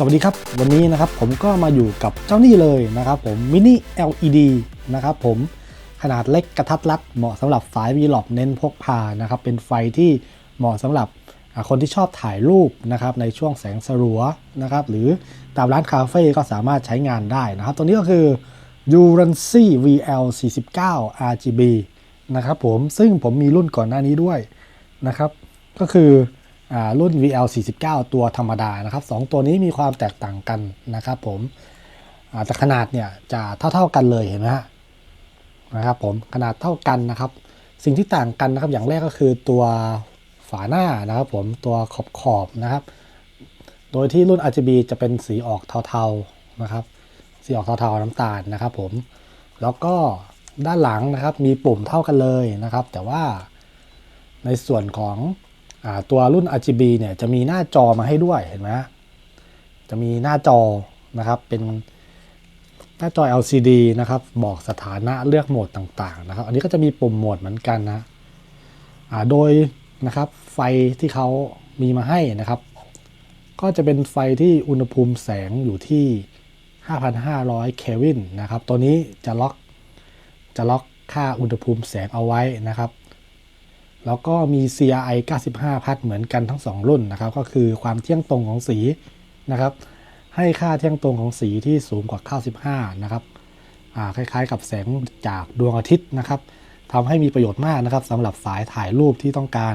สวัสดีครับ วันนี้นะครับผมก็มาอยู่กับเจ้านี่เลยนะครับผมมินิ LED นะครับผมขนาดเล็กกระทัดรัดเหมาะสำหรับสายวีล็อกเน้นพกพานะครับเป็นไฟที่เหมาะสำหรับคนที่ชอบถ่ายรูปนะครับในช่วงแสงสลัวนะครับหรือตามร้านคาเฟ่ก็สามารถใช้งานได้นะครับ ตัวนี้ก็คือ u r a n c y VL 49 RGB นะครับผมซึ่งผมมีรุ่นก่อนหน้านี้ด้วยนะครับก็คือ รุ่น VL 49 ตัวธรรมดานะครับสองตัวนี้มีความแตกต่างกันนะครับผมแต่ขนาดเนี่ยจะเท่าๆกันเลยเห็นไหมฮะนะครับผมขนาดเท่ากันนะครับ สิ่งที่ต่างกันนะครับอย่างแรกก็คือตัวฝาหน้านะครับผมตัวขอบขอบนะครับ โดยที่รุ่น RGB จะเป็นสีออกเทาๆนะครับ สีออกเทาๆน้ำตาลนะครับผมแล้วก็ด้านหลังนะครับมีปุ่มเท่ากันเลยนะครับ แต่ว่าในส่วนของ ตัวรุ่น RGB เนี่ยจะมีหน้าจอมาให้ด้วยเห็นไหมจะมีหน้าจอนะครับเป็นหน้าจอ LCD นะครับ บอกสถานะเลือกโหมดต่างๆนะครับ อันนี้ก็จะมีปุ่มโหมดเหมือนกันนะโดยนะครับไฟที่เขามีมาให้นะครับ ก็จะเป็นไฟที่อุณหภูมิแสงอยู่ที่ 5,500 เคลวินนะครับ ตัวนี้จะล็อกจะล็อกค่าอุณหภูมิแสงเอาไว้นะครับ แล้วก็มี CRI 95 พัดเหมือนกันทั้ง 2 รุ่นนะครับ ก็คือความเที่ยงตรงของสีนะครับ ให้ค่าเที่ยงตรงของสีที่สูงกว่า 95 นะครับคล้ายๆ กับแสงจากดวงอาทิตย์นะครับทำให้มีประโยชน์มากนะครับสำหรับสายถ่ายรูปที่ต้องการ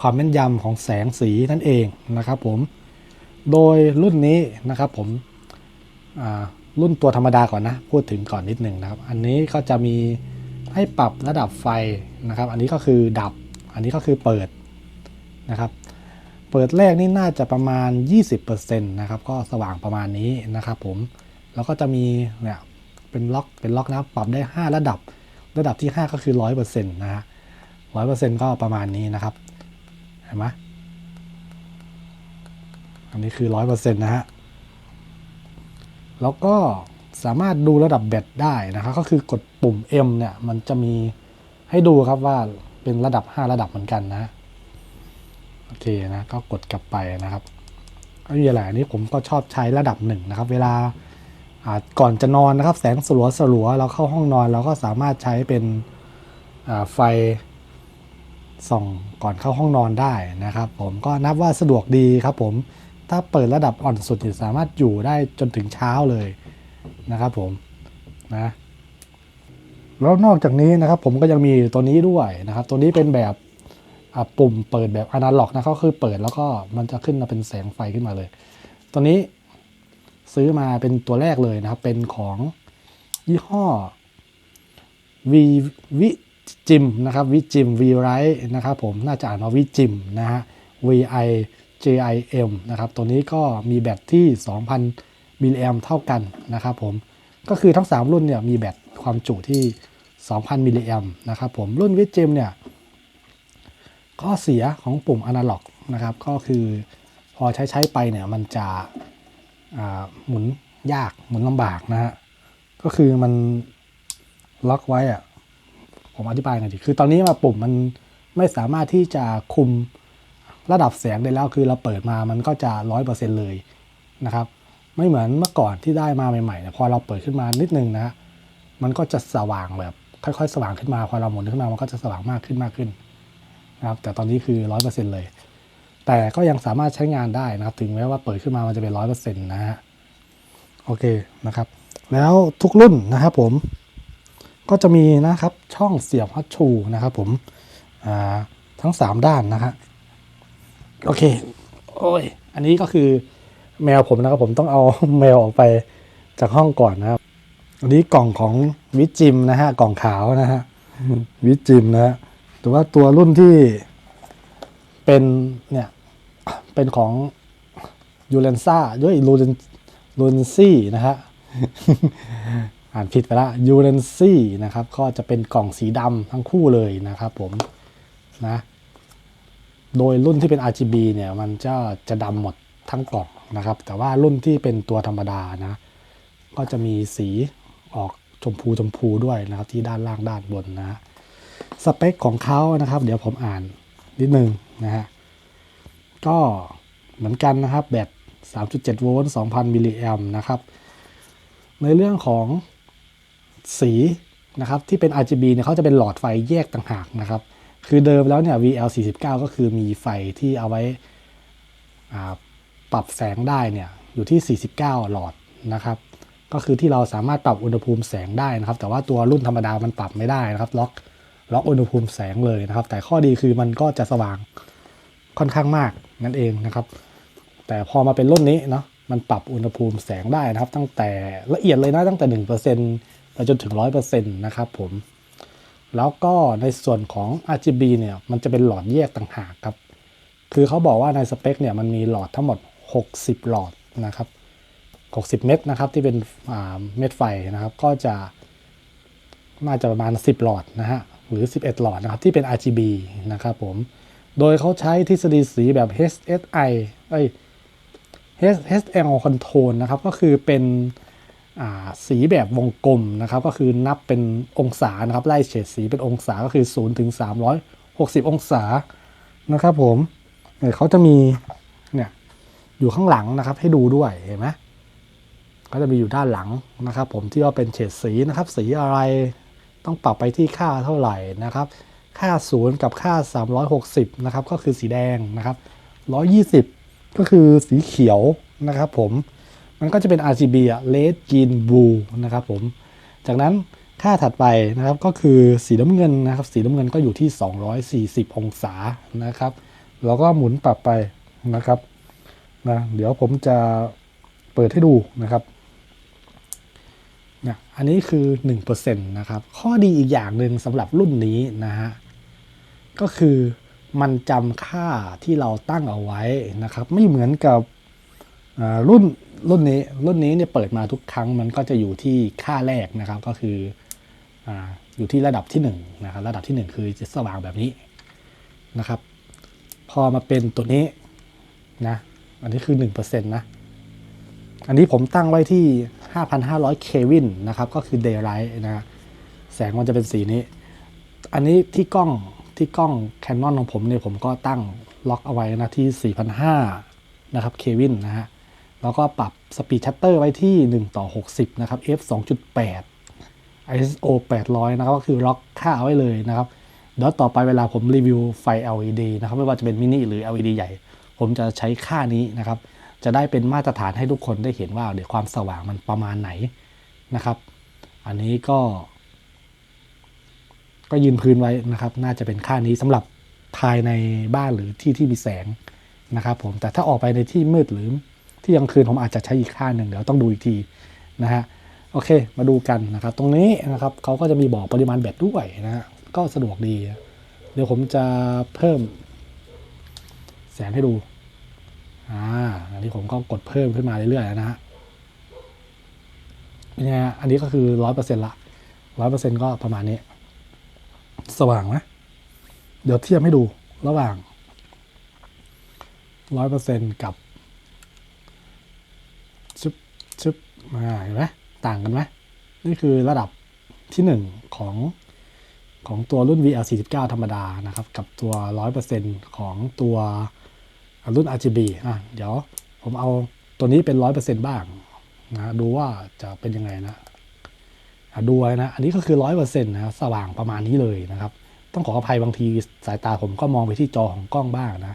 ความแม่นยำของแสงสีนั่นเองนะครับผม โดยรุ่นนี้นะครับผมรุ่นตัวธรรมดาก่อนนะ พูดถึงก่อนนิดหนึ่งนะครับ อันนี้ก็จะมีให้ปรับระดับไฟนะครับ อันนี้ก็คือดับ อันนี้ก็คือเปิดนะครับ เปิดแรกนี่น่าจะประมาณ 20%นะครับ ก็สว่างประมาณนี้นะครับผม แล้วก็จะมีเนี่ยเป็นล็อกเป็นล็อกนะปรับได้ 5 ระดับ ระดับที่ 5 ก็คือ 100%นะฮะ100%ก็ประมาณนี้นะครับ เห็นไหมอันนี้คือ100%นะฮะ แล้วก็สามารถดูระดับแบตได้นะครับ ก็คือกดปุ่ม M เนี่ย มันจะมีให้ดูครับว่า เป็นระดับ 5 ระดับเหมือนกันนะ โอเคนะ ก็กดกลับไปนะครับก็มีอะไรอันนี้ผมก็ชอบใช้ระดับหนึ่งนะครับ เวลาก่อนจะนอนนะครับ แสงสลัวสลัวเราเข้าห้องนอนเราก็สามารถใช้เป็นไฟส่องก่อนเข้าห้องนอนได้นะครับ ผมก็นับว่าสะดวกดีครับผมถ้าเปิดระดับอ่อนสุดสามารถอยู่ได้จนถึงเช้าเลยนะครับผมนะ แล้วนอกจากนี้นะครับผมก็ยังมีตัวนี้ด้วยนะครับ ตัวนี้เป็นแบบปุ่มเปิดแบบอนาล็อกนะก็คือเปิดแล้วก็มันจะขึ้นมาเป็นแสงไฟขึ้นมาเลย ตัวนี้ซื้อมาเป็นตัวแรกเลยนะครับ เป็นของยี่ห้อวีวิจิมนะครับวิจิมวีไรนะครับผมน่าจะอ่านว่าวิจิมนะฮะ V I J I M นะครับ ตัวนี้ก็มีแบตที่ 2,000มิลลิแอมเท่ากันนะครับผม ก็คือทั้ง 3 รุ่นเนี่ยมีแบตความจุที่ 2,000 มิลลิแอมนะครับผมรุ่นวิจิมเนี่ย ข้อเสียของปุ่มอนาล็อกนะครับ ก็คือพอใช้ใช้ไปเนี่ยมันจะหมุนยากหมุนลำบากนะฮะ ก็คือมันล็อกไว้อะผมอธิบายหน่อยดิคือตอนนี้มาปุ่มมันไม่สามารถที่จะคุมระดับแสงได้แล้วคือเราเปิดมามันก็จะร้อยเปอร์เซ็นเลยนะครับไม่เหมือนเมื่อก่อนที่ได้มาใหม่ๆนี่พอเราเปิดขึ้นมานิดนึงนะ มันก็จะสว่างแบบ ค่อยๆ สว่างขึ้นมาพอเราหมุนขึ้นมามันก็จะสว่างมากขึ้นมากขึ้นนะครับแต่ตอนนี้คือร้อยเปอร์เซ็นเลย แต่ก็ยังสามารถใช้งานได้นะครับ ถึงแม้ว่าเปิดขึ้นมามันจะเป็นร้อยเปอร์เซ็นต์นะฮะโอเคนะครับ แล้วทุกรุ่นนะครับผม ก็จะมีนะครับช่องเสียบฮัตชูนะครับผมอ่าทั้ง 3 ด้านนะฮะโอเคโอ้ยอันนี้ก็คือแมวผมนะครับผมต้องเอาแมวออกไปจากห้องก่อนนะครับ อันนี้กล่องของวิจิมนะฮะ กล่องขาวนะฮะ วิจิมนะฮะแต่ว่าตัวรุ่นที่เป็นเนี่ย เป็นของยูเรนซ่าด้วยลูเรนลูเรนซี่นะฮะ อ่านผิดไปละยูเรนซี่นะครับ ก็จะเป็นกล่องสีดำทั้งคู่เลยนะครับผมนะ โดยรุ่นที่เป็น RGB เนี่ย มันจะจะดำหมดทั้งกล่องนะครับ แต่ว่ารุ่นที่เป็นตัวธรรมดานะ ก็จะมีสี ออกชมพูชมพูด้วยนะครับที่ด้านล่างด้านบนนะฮะสเปคของเขานะครับ เดี๋ยวผมอ่านนิดนึงนะฮะก็เหมือนกันนะครับแบต3.7 โวลต์ 2,000 มิลลิแอมนะครับ ในเรื่องของสีนะครับที่เป็น RGB เนี่ยเขาจะเป็นหลอดไฟแยกต่างหากนะครับ คือเดิมแล้วเนี่ย VL49 ก็คือมีไฟที่เอาไว้ปรับแสงได้เนี่ยอยู่ที่ 49 หลอดนะครับ ก็คือที่เราสามารถปรับอุณหภูมิแสงได้นะครับ แต่ว่าตัวรุ่นธรรมดามันปรับไม่ได้นะครับ ล็อกล็อกอุณหภูมิแสงเลยนะครับ แต่ข้อดีคือมันก็จะสว่างค่อนข้างมากนั่นเองนะครับ แต่พอมาเป็นรุ่นนี้เนาะมันปรับอุณหภูมิแสงได้นะครับ ตั้งแต่ละเอียดเลยนะตั้งแต่ 1%ไปจนถึง 100%นะครับผมแล้วก็ในส่วนของ RGB เนี่ยมันจะเป็นหลอดแยกต่างหากครับ คือเขาบอกว่าในสเปคเนี่ยมันมีหลอดทั้งหมด 60 หลอดนะครับ 60 เม็ดนะครับที่เป็นเม็ดไฟนะครับ ก็จะน่าจะประมาณ 10 หลอดนะฮะหรือ 11 หลอดนะครับที่เป็น RGB นะครับผมโดยเขาใช้ทฤษฎีสีแบบ HSI เอ้ย HSL control นะครับก็คือเป็นสีแบบวงกลมนะครับ ก็คือนับเป็นองศานะครับไล่เฉดสีเป็นองศาก็คือ0ถึง360 องศานะครับผมเนี่ยเขาจะมีเนี่ยอยู่ข้างหลังนะครับให้ดูด้วยเห็นไหม เขาจะมีอยู่ด้านหลังนะครับ ผมที่ว่าเป็นเฉดสีนะครับ สีอะไรต้องปรับไปที่ค่าเท่าไหร่นะครับ ค่า 0 กับค่า 360 นะครับ ก็คือสีแดงนะครับ 120 ก็คือสีเขียวนะครับ ผม มันก็จะเป็น RGB อะ Red Green Blue นะครับ ผม จากนั้นค่าถัดไปนะครับก็คือสีน้ำเงินนะครับ สีน้ำเงินก็อยู่ที่ 240 องศานะครับ แล้วก็หมุนปรับไปนะครับนะเดี๋ยวผมจะเปิดให้ดูนะครับ นี่ยอันนี้คือ 1%นะครับ ข้อดีอีกอย่างหนึ่งสำหรับรุ่นนี้นะฮะ ก็คือมันจำค่าที่เราตั้งเอาไว้นะครับ ไม่เหมือนกับรุ่นรุ่นนี้รุ่นนี้เนี่ยเปิดมาทุกครั้งมันก็จะอยู่ที่ค่าแรกนะครับ ก็คือออยู่ที่ระดับที่1นะครับ ระดับทีหนึ่1 คือจะสว่างแบบนี้นะครับ พอมาเป็นตัวนี้นะ อันนี้คือ 1%นะ อันนี้ผมตั้งไว้ที่ 5,500 เควินนะครับ ก็คือ daylight นะฮะแสงมันจะเป็นสีนี้ อันนี้ที่กล้องที่กล้อง Canon ของผมเนี่ยผมก็ตั้งล็อกเอาไว้นะที่ 4,500 นะครับเควินนะฮะ แล้วก็ปรับสปีดชัตเตอร์ไว้ที่ 1 ต่อ 60 นะครับ f 2.8 ISO 800 นะครับ ก็คือล็อกค่าเอาไว้เลยนะครับเดี๋ยวต่อไปเวลาผมรีวิวไฟ LED นะครับ ไม่ว่าจะเป็นมินิหรือ LED ใหญ่ ผมจะใช้ค่านี้นะครับ จะได้เป็นมาตรฐานให้ทุกคนได้เห็นว่าเดี๋ยวความสว่างมันประมาณไหนนะครับ อันนี้ก็ ก็ยืนพื้นไว้นะครับ น่าจะเป็นค่านี้สำหรับภายในบ้านหรือที่ที่มีแสงนะครับผมแต่ถ้าออกไปในที่มืดหรือที่กลางคืนผมอาจจะใช้อีกค่าหนึ่งเดี๋ยวต้องดูอีกทีนะฮะโอเค มาดูกันนะครับ ตรงนี้นะครับเขาก็จะมีบอกปริมาณแบตด้วยนะฮะก็สะดวกดี เดี๋ยวผมจะเพิ่มแสงให้ดู อ่าอันนี้ผมก็กดเพิ่มขึ้นมาเรื่อยๆนะฮะเป็นไงฮะอันนี้ก็คือร้อยเปอร์เซ็นต์ละร้อยเปอร์เซ็นต์ก็ประมาณนี้ สว่างไหมเดี๋ยวเทียบให้ดูระหว่างร้อยเปอร์เซ็นต์กับชึบชึบมาเห็นไหมต่างกันไหมนี่คือระดับที่หนึ่งของของตัวรุ่น VL49 ธรรมดานะครับ กับตัว 100%ของตัว รุ่น RGB อะเดี๋ยวผมเอาตัวนี้เป็น 100%บ้างนะดูว่าจะเป็นยังไงนะดูนะ อันนี้ก็คือร้อยเปอร์เซ็นต์นะสว่างประมาณนี้เลยนะครับ ต้องขออภัยบางทีสายตาผมก็มองไปที่จอของกล้องบ้างนะ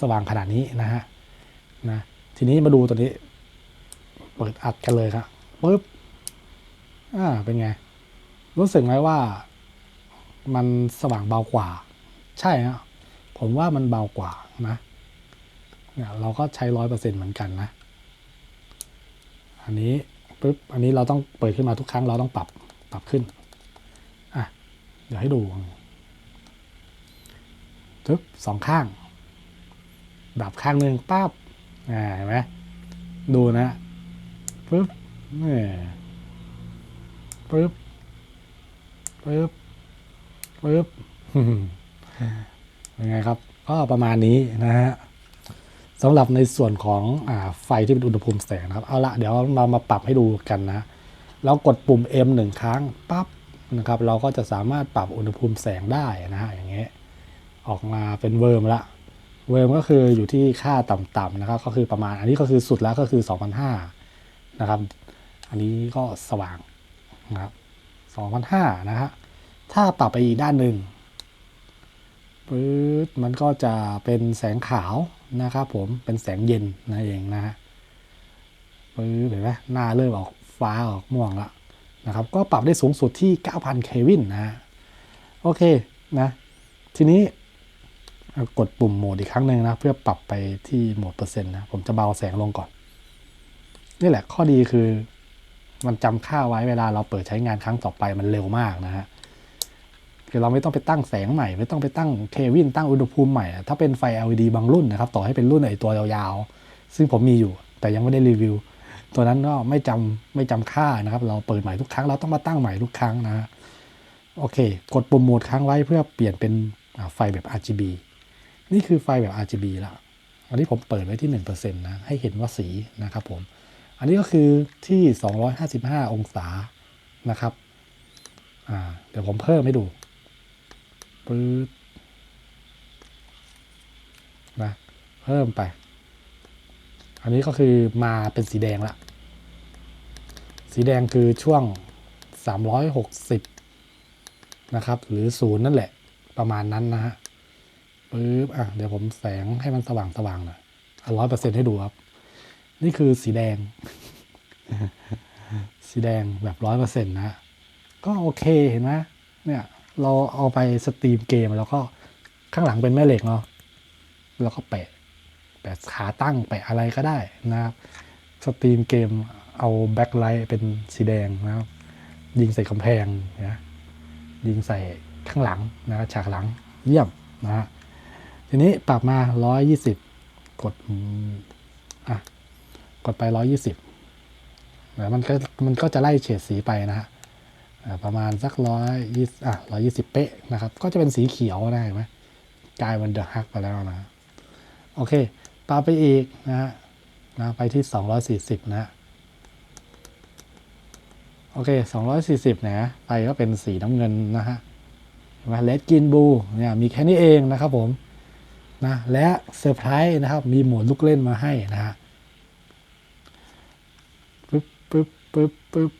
สว่างขนาดนี้นะฮะนะทีนี้มาดูตัวนี้เปิดอัดกันเลยครับปึ๊บอ่าเป็นไง รู้สึกไหมว่า มันสว่างเบากว่า ใช่ฮะผมว่ามันเบากว่านะ เนี่ยเราก็ใช้ร้อยเปอร์เซ็นต์เหมือนกันนะ อันนี้ปุ๊บ อันนี้เราต้องเปิดขึ้นมาทุกครั้งเราต้องปรับปรับขึ้น อะ เดี๋ยวให้ดูทึบสองข้าง ดับข้างหนึ่งปั๊บอ่าเห็นไหมดูนะปุ๊บนี่ปุ๊บปุ๊บปุ๊บเป็นไงครับ ก็ประมาณนี้นะฮะ สำหรับในส่วนของอไฟที่เป็นอุณหภูมิแสงนะครับ เอาละเดี๋ยวเรามาปรับให้ดูกันนะ เรากดปุ่ม M หนึ่งครั้งปั๊บนะครับ เราก็จะสามารถปรับอุณหภูมิแสงได้นะฮะอย่างเงี้ยออกมาเป็นเวิร์มละเวิร์มก็คืออยู่ที่ค่าต่ำๆนะครับ ก็คือประมาณอันนี้ก็คือสุดแล้วก็คือ 2,500นะครับ อันนี้ก็สว่างนะครับ2,500นะฮะถ้าปรับไปอีกด้านหนึ่งปื๊ดมันก็จะเป็นแสงขาว นะครับผมเป็นแสงเย็นนั่นเองนะฮะปื๊ดเห็นไหมหน้าเริ่มออกฟ้าออกม่วงล้วนะครับ ก็ปรับได้สูงสุดที่ 9,000 เควินนะ โอเคนะ ทีนี้กดปุ่มโหมดอีกครั้งหนึ่งนะ เพื่อปรับไปที่โหมดเปอร์เซ็นต์นะ ผมจะเบาแสงลงก่อน นี่แหละข้อดีคือ มันจำค่าไว้เวลาเราเปิดใช้งานครั้งต่อไปมันเร็วมากนะฮะ คือเราไม่ต้องไปตั้งแสงใหม่ ไม่ต้องไปตั้งเควินตั้งอุณหภูมิใหม่ ถ้าเป็นไฟ LED บางรุ่นนะครับ ต่อให้เป็นรุ่นไอตัวยาวๆ ซึ่งผมมีอยู่ แต่ยังไม่ได้รีวิว ตัวนั้นก็ไม่จำไม่จำค่านะครับ เราเปิดใหม่ทุกครั้ง เราต้องมาตั้งใหม่ทุกครั้งนะโอเค กดปุ่มโหมดค้างไว้เพื่อเปลี่ยนเป็นไฟแบบ RGB นี่คือไฟแบบ RGB ละอันนี้ผมเปิดไว้ที่1%นะ ให้เห็นว่าสีนะครับผม อันนี้ก็คือที่ 255 องศานะครับ เดี๋ยวผมเพิ่มให้ดู ปื๊ดนะเพิ่มไป อันนี้ก็คือมาเป็นสีแดงละ สีแดงคือช่วง 360 นะครับ หรือศูนย์นั่นแหละ ประมาณนั้นนะฮะปึ๊บอะเดี๋ยวผมแสงให้มันสว่างสว่างๆหน่อยร้อยเปอร์เซ็นต์ให้ดูครับ นี่คือสีแดง สีแดงแบบร้อยเปอร์เซ็นต์นะ ก็โอเคเห็นไหมเนี่ย เราเอาไปสตรีมเกม แล้วก็ข้างหลังเป็นแม่เหล็กเนาะแล้วก็แปะแปะขาตั้งแปะอะไรก็ได้นะครับสตรีมเกมเอาแบ็คไลท์เป็นสีแดงนะครับ ยิงใส่กำแพงนะยิงใส่ข้างหลังนะฉากหลังเยี่ยมนะฮะทีนี้ปรับมา 120 กดอะกดไป 120แล้วมันก็มันก็จะไล่เฉดสีไปนะฮะ ประมาณสักร้อยยี่อะร้อยี่สิบเป๊ะนะครับ ก็จะเป็นสีเขียวนะเห็นไหมกลายมันเดอะฮักไปแล้วนะ โอเคปรับไปอีกนะฮะนะไปที่ 240นะฮะโอเค 240นะไปก็เป็นสีน้ำเงินนะฮะเห็นไหมเลดกินบูเนี่ยมีแค่นี้เองนะครับผมนะและเซอร์ไพรส์นะครับ มีโหมดลูกเล่นมาให้นะฮะปึ๊บปึ๊บปึ๊บปึ๊บ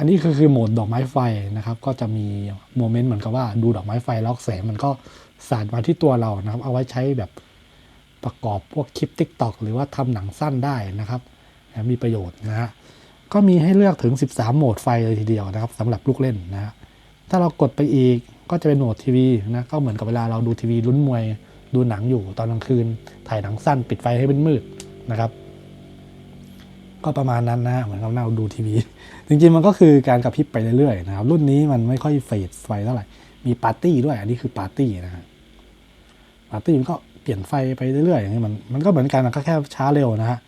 อันนี้คือคือโหมดดอกไม้ไฟนะครับ ก็จะมีโมเมนต์เหมือนกับว่าดูดอกไม้ไฟแล้วแสงมันก็สาดมาที่ตัวเรานะครับ เอาไว้ใช้แบบประกอบพวกคลิป t ิ k t o k หรือว่าทำหนังสั้นได้นะครับมีประโยชน์นะฮะก็มีให้เลือกถึง 13 โหมดไฟเลยทีเดียวนะครับสำหรับลูกเล่นนะฮะถ้าเรากดไปอีกก็จะเป็นโหมดทีวีนะก็เหมือนกับเวลาเราดูทีวีลุ้นมวยดูหนังอยู่ตอนกลางคืน ถ่ายหนังสั้นปิดไฟให้เป็นมืดนะครับ ก็ประมาณนั้นนะเหมือนกับเราดูทีวี จริงๆมันก็คือการกระพริบไปเรื่อยๆนะครับ รุ่นนี้มันไม่ค่อยเฟดไฟเท่าไหร่ มีปาร์ตี้ด้วย อันนี้คือปาร์ตี้นะฮะปาร์ตี้มันก็เปลี่ยนไฟไปเรื่อยๆอย่างนี้มันมันก็เหมือนกันมันก็แค่ช้าเร็วนะฮะ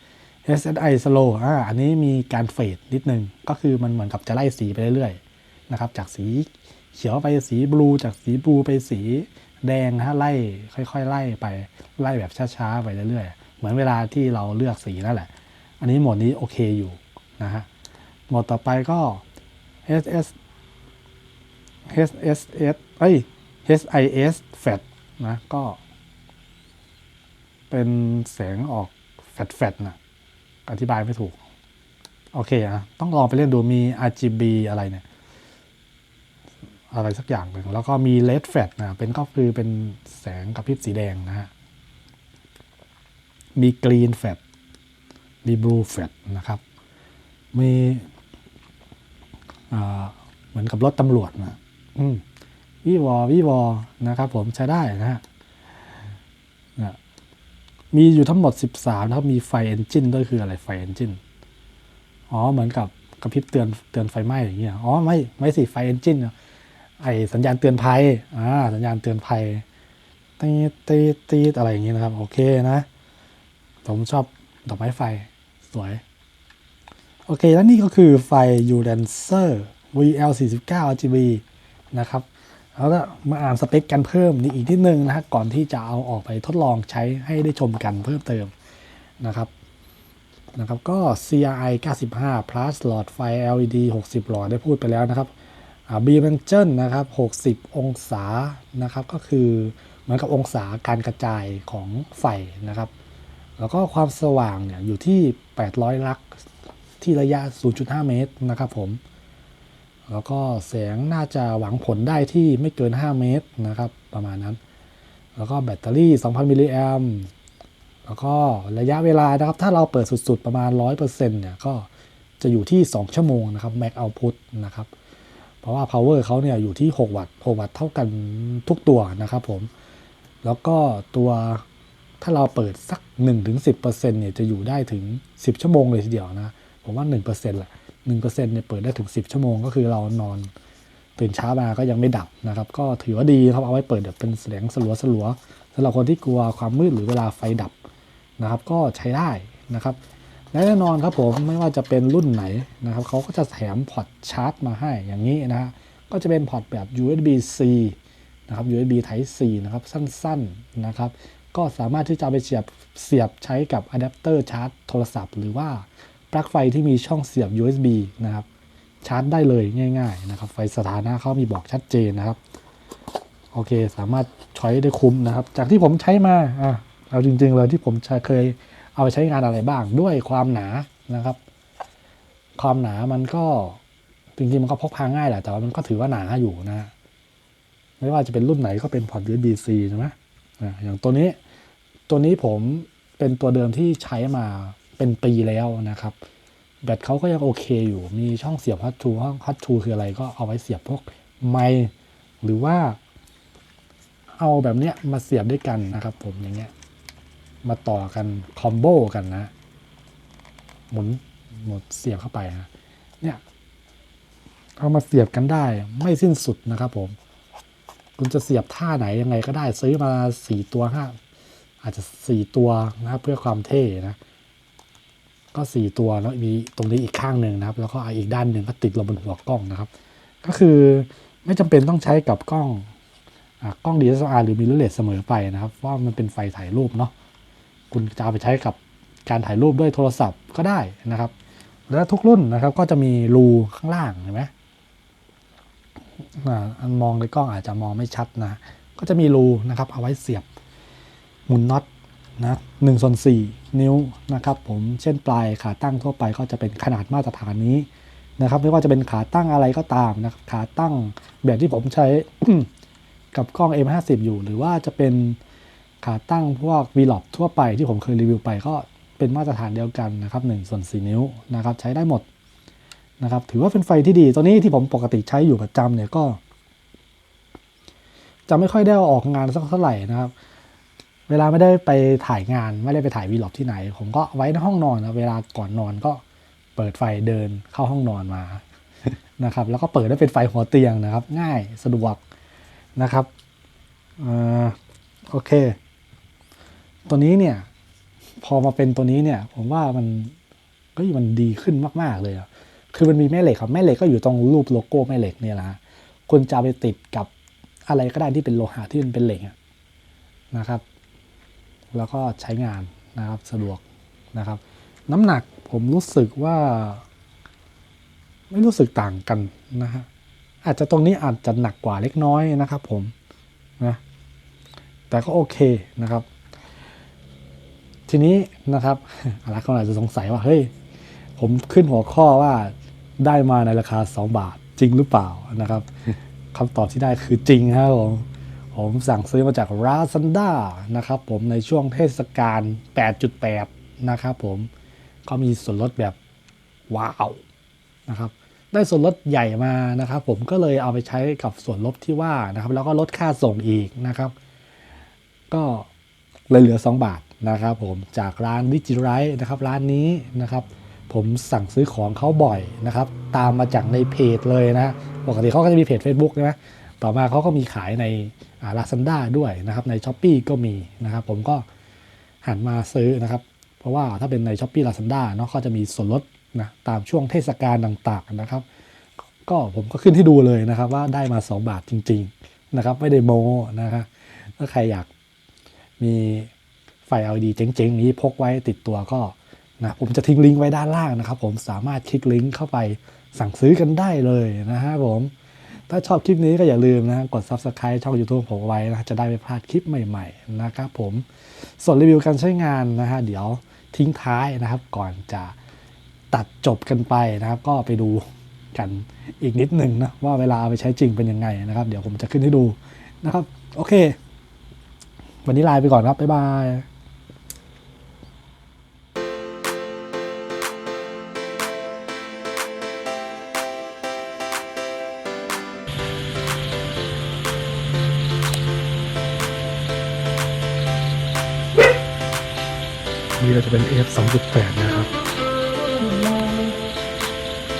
SSI slow อ่าอันนี้มีการเฟดนิดนึง ก็คือมันเหมือนกับจะไล่สีไปเรื่อยๆนะครับ จากสีเขียวไปสีบลูจากสีบลูไปสีแดงนะฮะไล่ค่อย ๆ ไล่ไปไล่แบบช้าๆไปเรื่อยๆ เหมือนเวลาที่เราเลือกสีนั่นแหละ อันนี้โหมดนี้โอเคอยู่นะฮะโหมดต่อไปก็ SS HSS เอ้ย HIS FAT นะก็ เป็นแสงออกแฟดๆนะอธิบายไม่ถูก โอเคอะต้องลองไปเล่นดูมี RGB อะไรเนี่ย อะไรสักอย่างหนึ่ง แล้วก็มีเลดแฟลนะเป็นก็คือเป็นแสงกระพริบสีแดงนะฮะ มีกรีนแฟล มีบลูแฟลนะครับ มีเหมือนกับรถตำรวจนะวิวอวิวอนะครับ ผมใช้ได้นะฮะนะมีอยู่ทั้งหมด 13 นะครับ มีไฟเอนจินด้วยคืออะไรไฟเอนจินอ๋อ เหมือนกับกระพริบเตือนเตือนไฟไหม้อย่างเงี้ย อ๋อ ไม่ ไม่สิ ไฟเอนจินไอสัญญาณเตือนภัย อ่า สัญญาณเตือนภัย ตีตีตีอะไรอย่างนี้ยนะครับ โอเคนะ ผมชอบดอกไม้ไฟ สวย โอเค แล้วนี่ก็คือไฟ u d a n c e r VL49 RGB นะครับแล้วก็มาอ่านสเปคกันเพิ่มนี่อีกนิดนึงนะฮะก่อนที่จะเอาออกไปทดลองใช้ให้ได้ชมกันเพิ่มเติมนะครับนะครับก็ CRI 95 plus หลอดไฟ LED 60 หลอดได้พูดไปแล้วนะครับบีแมงเจิลนะครับ 60 องศานะครับ ก็คือเหมือนกับองศาการกระจายของไฟนะครับ แล้วก็ความสว่างเนี่ยอยู่ที่ 800 ลักที่ระยะ 0.5 เมตรนะครับผม แล้วก็แสงน่าจะหวังผลได้ที่ไม่เกิน 5 เมตรนะครับ ประมาณนั้น แล้วก็แบตเตอรี่ 2,000 มิลลิแอมแล้วก็ระยะเวลานะครับ ถ้าเราเปิดสุดๆ ประมาณ 100%เนี่ย ก็จะอยู่ที่ 2 ชั่วโมงนะครับ Max Output นะครับ เพราะว่า power เขาเนี่ยอยู่ที่ 6 วัตต์ 6 วัตต์เท่ากันทุกตัวนะครับผม แล้วก็ตัว ถ้าเราเปิดสัก 1-10%เนี่ยจะอยู่ได้ถึง 10 ชั่วโมงเลยทีเดียวนะ ผมว่า 1%แหละ1%เนี่ยเปิดได้ถึง 10 ชั่วโมง ก็คือเรานอนตื่นเช้ามาก็ยังไม่ดับนะครับ ก็ถือว่าดีครับเอาไว้เปิดแบบเป็นแสงสลัวสลัวสำหรับคนที่กลัวความมืดหรือเวลาไฟดับนะครับ ก็ใช้ได้นะครับและแน่นอนครับผมไม่ว่าจะเป็นรุ่นไหนนะครับเขาก็จะแถมพอร์ตชาร์จมาให้อย่างนี้นะฮะก็จะเป็นพอร์ตแบบ USB-C นะครับ USB Type C นะครับสั้นๆนะครับ ก็สามารถที่จะเอาไปเสียบเสียบใช้กับอะแดปเตอร์ชาร์จโทรศัพท์ หรือว่าปลั๊กไฟที่มีช่องเสียบ USB นะครับ ชาร์จได้เลยง่ายๆนะครับ ไฟสถานะเขามีบอกชัดเจนนะครับ โอเค สามารถใช้ได้คุ้มนะครับ จากที่ผมใช้มาอะเอาจริงๆเลยที่ผมเคยเอาไปใช้งานอะไรบ้างด้วยความหนานะครับ ความหนามันก็จริงๆมันก็พกพาง่ายแหละแต่ว่ามันก็ถือว่าหนาอยู่นะ ไม่ว่าจะเป็นรุ่นไหนก็เป็นพอร์ต USB-C ใช่ไหมอย่างตัวนี้ ตัวนี้ผมเป็นตัวเดิมที่ใช้มาเป็นปีแล้วนะครับ แบตเขาก็ยังโอเคอยู่ มีช่องเสียบฮัตทูห้องฮัตทูคืออะไรก็เอาไว้เสียบพวกไมหรือว่า เอาแบบเนี้ยมาเสียบด้วยกันนะครับ ผมอย่างเงี้ยมาต่อกันคอมโบกันนะ หมุนหมุนเสียบเข้าไปนะเนี่ยเอามาเสียบกันได้ไม่สิ้นสุดนะครับผม คุณจะเสียบท่าไหนยังไงก็ได้ซื้อมาสี่ตัวห้า อาจจะสี่ตัวนะครับเพื่อความเท่นะก็สี่ตัวแล้วมีตรงนี้อีกข้างหนึ่งนะครับ แล้วก็อีกด้านหนึ่งก็ติดลงบนหัวกล้องนะครับ ก็คือไม่จำเป็นต้องใช้กับกล้องอกล้อง DSLR หรือมิเรเลสเสมอไปนะครับเพราะว่ามันเป็นไฟถ่ายรูปเนาะคุณจะเอาไปใช้กับการถ่ายรูปด้วยโทรศัพท์ก็ได้นะครับ แล้วทุกรุ่นนะครับก็จะมีรูข้างล่างเห็นไหมอ่าอันมองในกล้องอาจจะมองไม่ชัดนะ ก็จะมีรูนะครับเอาไว้เสียบ หมุนน็อตนะหนึ่งส่วนสี่นิ้วนะครับผมเช่นปลายขาตั้งทั่วไปก็จะเป็นขนาดมาตรฐานนี้นะครับ ไม่ว่าจะเป็นขาตั้งอะไรก็ตามนะครับขาตั้งแบบที่ผมใช้กับกล้อง M50 อยู่ หรือว่าจะเป็นขาตั้งพวก v l o g ทั่วไปที่ผมเคยรีวิวไปก็เป็นมาตรฐานเดียวกันนะครับ1ส่วน4นิ้วนะครับใช้ได้หมดนะครับถือว่าเป็นไฟที่ดี ตัวนี้ที่ผมปกติใช้อยู่ประจำเนี่ยก็ จะไม่ค่อยได้ออกงานสักเท่าไหร่นะครับ เวลาไม่ได้ไปถ่ายงานไม่ได้ไปถ่ายวีล็อกที่ไหน ผมก็ไว้ในห้องนอนนะเวลาก่อนนอนก็เปิดไฟเดินเข้าห้องนอนมานะครับ แล้วก็เปิดได้เป็นไฟหัวเตียงนะครับ ง่ายสะดวกนะครับอโอเค ตัวนี้เนี่ย พอมาเป็นตัวนี้เนี่ย ผมว่ามันก็มันดีขึ้นมาก ๆ เลยคือมันมีแม่เหล็กครับแม่เหล็กก็อยู่ตรงรูปโลโก้แม่เหล็กเนี่ยละฮะคุณจะไปติดกับอะไรก็ได้ที่เป็นโลหะที่มันเป็นเหล็กนะครับ แล้วก็ใช้งานนะครับสะดวกนะครับ น้ำหนักผมรู้สึกว่า ไม่รู้สึกต่างกันนะฮะอาจจะตรงนี้อาจจะหนักกว่าเล็กน้อยนะครับผมนะแต่ก็โอเคนะครับ ทีนี้นะครับอะไรคนอาจจะสงสัยว่าเฮ้ยผมขึ้นหัวข้อว่าได้มาในราคา 2 บาทจริงหรือเปล่านะครับคำตอบที่ได้คือจริงครับผม ผมสั่งซื้อมาจาก r a z a n d a นะครับผมในช่วงเทศกาล 8.8 นะครับผมก็มีส่วนลดแบบว้าวนะครับได้ส่วนลดใหญ่มานะครับ ผมก็เลยเอาไปใช้กับส่วนลดที่ว่านะครับแล้วก็ลดค่าส่งอีกนะครับ ก็เลยเหลือ 2 บาทนะครับผมจากร้านดิจิไรนะครับร้านนี้นะครับผมสั่งซื้อของเขาบ่อยนะครับ ตามมาจากในเพจเลยนะ ปกติเขาก็จะมีเพจ Facebook ใช่ไหม ต่อมาเขาก็มีขายในลาซ a นด้าด้วยนะครับ ใน s h อ p e e ก็มีนะครับ ผมก็หันมาซื้อนะครับ เพราะว่าถ้าเป็นใน s h อ p e e Lazada เนาะก็จะมีส่วนลดนะตามช่วงเทศกาลต่างๆนะครับ ก็ผมก็ขึ้นให้ดูเลยนะครับ ว่าได้มา 2 บาทจริง ๆนะครับ ไม่ได้โมนะครับถ้าใครอยากมีไฟ LED เจ๋งๆ นี้พกไว้ติดตัวก็นะผมจะทิ้งลิงก์ไว้ด้านล่างนะครับ ผมสามารถคลิกลิงก์เข้าไปสั่งซื้อกันได้เลยนะฮะผม ถ้าชอบคลิปนี้ก็อย่าลืมนะกด Subscribe ช่อง YouTube ผมไว้นะจะได้ไม่พลาดคลิปใหม่ๆนะครับผมส่วนรีวิวการใช้งานนะฮะเดี๋ยวทิ้งท้ายนะครับ ก่อนจะตัดจบกันไปนะครับ ก็ไปดูกันอีกนิดหนึ่งนะว่าเวลาไปใช้จริงเป็นยังไงนะครับ เดี๋ยวผมจะขึ้นให้ดูนะครับ โอเค วันนี้ลาไปก่อนครับ บ๊ายบาย นี่เราจะเป็น F 2.8 นะครับ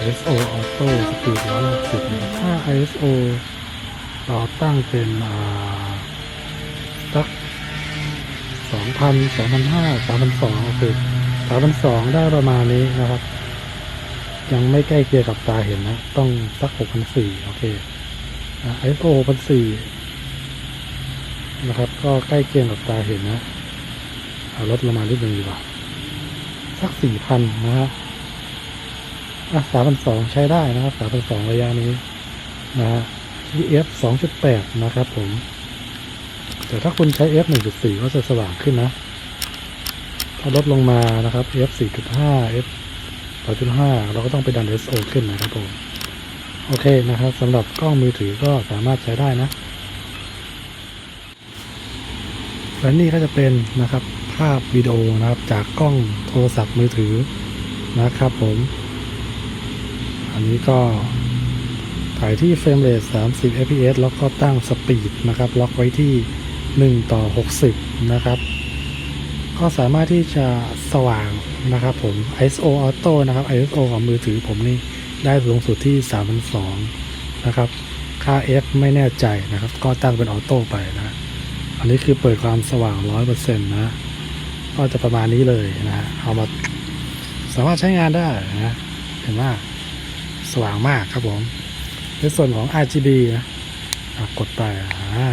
ISO Auto Speed 160นะครับถ้า ISO เราตั้งเป็นอ่าสัก2,000 2,500 3,200โอเค3,200 ได้ประมาณนี้นะครับ ยังไม่ใกล้เคียงกับตาเห็นนะ ต้องสัก6,400 โอเค ISO 6,400 นะครับ ก็ใกล้เคียงกับตาเห็นนะ เอาลดลงมานิดนึงดีกว่าสักสี่พันนะฮะอะสามพันสองใช้ได้นะครับสามพันสองระยะนี้นะฮะ EF สองจุดแปดนะครับผม แต่ถ้าคุณใช้ F หนึ่งจุดสี่ก็จะสว่างขึ้นนะ ถ้าลดลงมานะครับ F สี่จุดห้า F สองจุดห้าเราก็ต้องไปดัน SO ขึ้นนะครับผมโอเคนะครับสำหรับกล้องมือถือก็สามารถใช้ได้นะและนี่ก็จะเป็นนะครับ ภาพวิดีโอนะครับจากกล้องโทรศัพท์มือถือนะครับผม อันนี้ก็ถ่ายที่เฟรมเรท30 fps แล้วก็ตั้งสปีดนะครับ ล็อกไว้ที่ 1 ต่อ 60 นะครับ ก็สามารถที่จะสว่างนะครับผม ISO Auto นะครับ ISO ของมือถือผมนี่ได้สูงสุดที่ 3,200 นะครับ ค่า f ไม่แน่ใจนะครับ ก็ตั้งเป็นออโต้ไปนะ อันนี้คือเปิดความสว่างร้อยเปอร์เซ็นต์นะ ก็จะประมาณนี้เลยนะเอามาสามารถใช้งานได้นะเห็นว่าสว่างมากครับผม ในส่วนของ RGB นะกดไปอ่า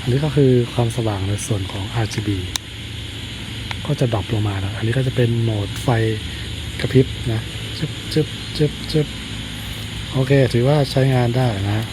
อันนี้ก็คือความสว่างในส่วนของ RGB ก็จะดรอปลงมานะอันนี้ก็จะเป็นโหมดไฟกระพริบนะจึ๊บจึ๊บจึ๊บจึ๊บโอเค ถือว่าใช้งานได้นะ